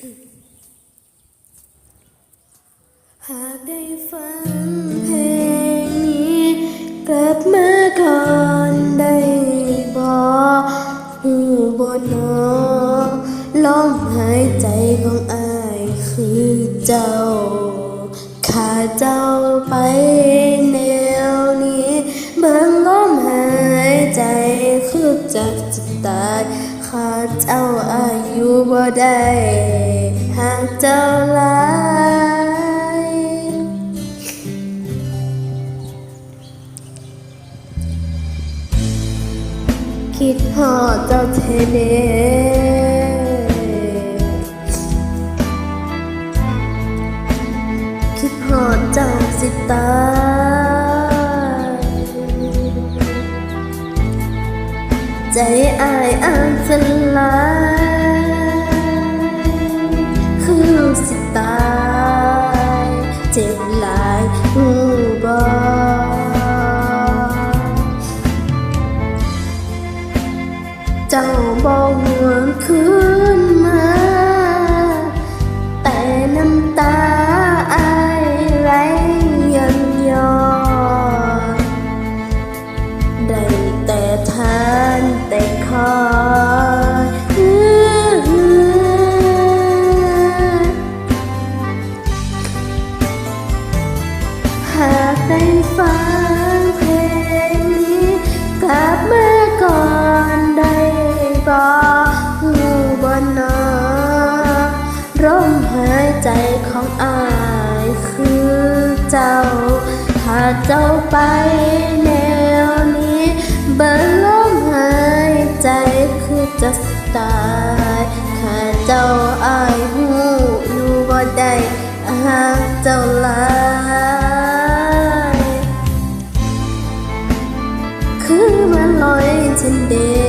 หากได้ฟังเพลงนี้ กลับมาก่อนได้บอกหูบนนอลมหายใจของอายคือเจ้า ขาดเจ้าไปแนวนี้ เบิ่งลมหายใจคือจักจะตาย ขาดเจ้าอายุบ่ได้หากเจ้าลายคิดพอเจ้าเทเดคิดพอเจ้าสิตา ใจอายอ่านสลายคือสิตายเจ็บหลายหูบอเจ้าบอกเหมือนคือ ของอายคือเจ้า ถ้าเจ้าไปแนวนี้เบิ่งลมหายใจคือจะตายถ้าเจ้าอายหูอยู่บ่ได้หากเจ้าลายคือมันลอยฉันเดเ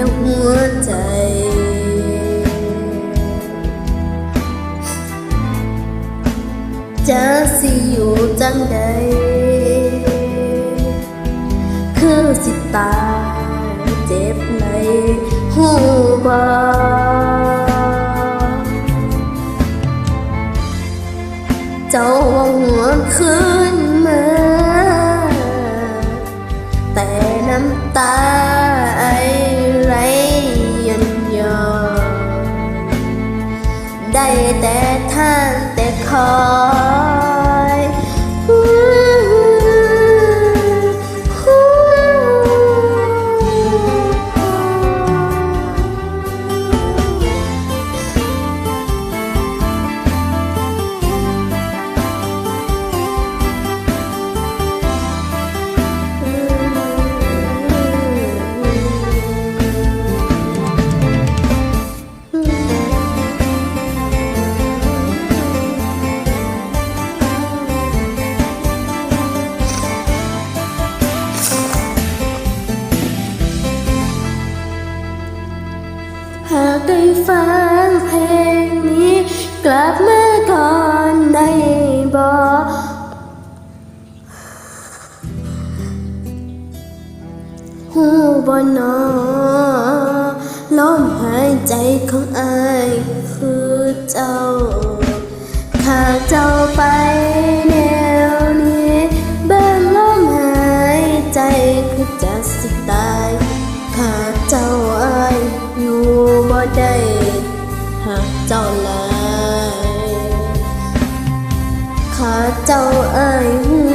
และหัวใจ จะสิอยู่จังใด คือสิตายเจ็บในหูบ ได้แต่ท่านแต่ขอ ได้ฟังเพลงนี้ กลับมาก่อนได้บอกหูบนนอลมหายใจของอายคือเจ้าถ้าเจ้าไป ได้หากเจ้าลายขาเจ้าอาย